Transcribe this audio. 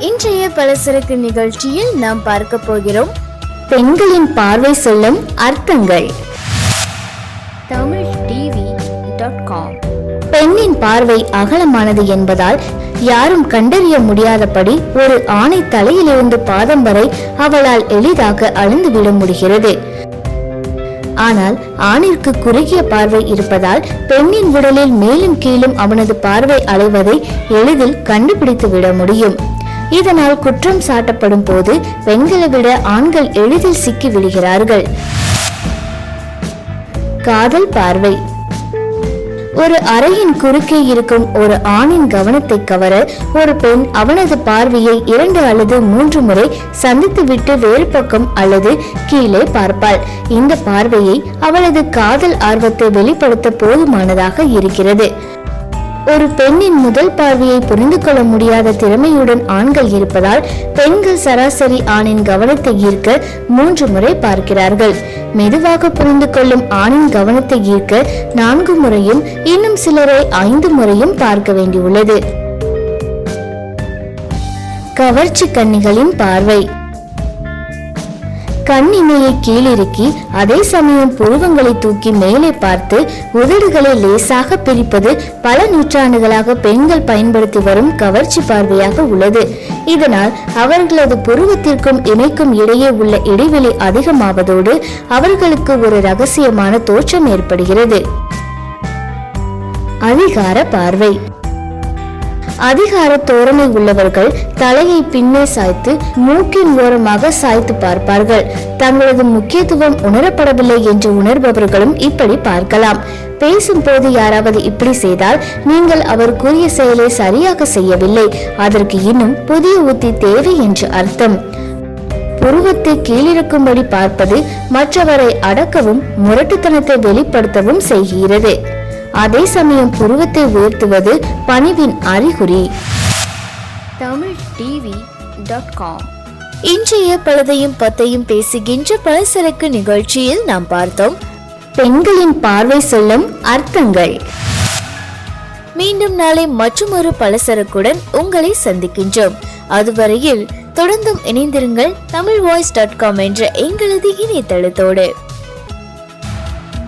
இன்றைய பலசரக்கு நிகழ்ச்சியில் நாம் பார்க்க போகிறோம். பெண்களின் பார்வை சொல்லும் அர்த்தங்கள். Tamil TV dot com. பெண்ணின் பார்வை அகலமானது என்பதால் யாரும் கண்டறிய முடியாதபடி ஒரு ஆணை தலையிலிருந்து பாதம் வரை அவளால் எளிதாக அளந்துவிட முடிகிறது. ஆனால் ஆணிற்கு குறுகிய பார்வை இருப்பதால் பெண்ணின் உடலில் மேலும் கீழும் அவனது பார்வை அலைவதை எளிதில் கண்டுபிடித்து விட முடியும். இதனால் குற்றம் சாட்டப்படும் போது பெண்களை விட ஆண்கள் எளிதில் சிக்கி விடுகிறார்கள் காதல் பார்வை. ஒரு அறையின் குறுக்கே இருக்கும் ஒரு ஆணின் கவனத்தை கவர ஒரு பெண் அவனது பார்வையை இரண்டு அல்லது மூன்று முறை சந்தித்துவிட்டு வேறு பக்கம் அல்லது கீழே பார்ப்பாள். இந்த பார்வையை அவளது காதல் ஆர்வத்தை வெளிப்படுத்த போதுமானதாக இருக்கிறது. ஒரு பெண்ணின் முதல் பார்வையை புரிந்து கொள்ள முடியாத திறமையுடன் ஆண்கள் இருப்பதால் பெண்கள் சராசரி ஆணின் கவனத்தை ஈர்க்க மூன்று முறை பார்க்கிறார்கள். மெதுவாக புரிந்து கொள்ளும் ஆணின் கவனத்தை ஈர்க்க நான்கு முறையும் இன்னும் சிலரை ஐந்து முறையும் பார்க்க வேண்டியுள்ளது. கவர்ச்சி கண்ணிகளின் பார்வை. கண்ணிமையை கீழிறுக்கி அதே சமயம் புருவங்களை தூக்கி மேலே பார்த்து உதடுகளை லேசாக பிரிப்பது பல நூற்றாண்டுகளாக பெண்கள் பயன்படுத்தி வரும் கவர்ச்சி பார்வையாக உள்ளது. இதனால் அவர்களது புருவத்திற்கும் இமைக்கும் இடையே உள்ள இடைவெளி அதிகமாவதோடு அவர்களுக்கு ஒரு ரகசியமான தோற்றம் ஏற்படுகிறது. அதிகார பார்வை. அதிகார தோரணை உள்ளவர்கள் தலையை பின்னே சாய்த்து மூக்கின் ஓரமாக சாய்த்து பார்ப்பார்கள். தங்களது முக்கியத்துவம் உணரப்படவில்லை என்று உணர்பவர்களும் இப்படி பார்க்கலாம். பேசும்போது யாராவது இப்படி செய்தால் நீங்கள் அவர் கூறிய செயலை சரியாக செய்யவில்லை. அதற்கு இன்னும் புதிய உத்தி தேவை என்று அர்த்தம். உருவத்தை கீழிருக்கும்படி பார்ப்பது மற்றவரை அடக்கவும் முரட்டுத்தனத்தை வெளிப்படுத்தவும் செய்கிறது. அதே சமயம் புருவத்தை உயர்த்துவது பணிவின் அறிகுறி. Tamil TV dot com. இன்றைய பழுதையும் பத்தையும் பேசுகின்ற பலசரக்கு நிகழ்ச்சியில் நாம் பார்த்தோம். பெண்களின் பார்வை சொல்லும் அர்த்தங்கள். மீண்டும் நாளை மற்றொரு பலசரக்குடன் உங்களை சந்திக்கின்றோம். அதுவரையில் தொடர்ந்தும் இணைந்திருங்கள் தமிழ் வாய்ஸ் டாட் காம் என்ற எங்களது இணையதளத்தோடு.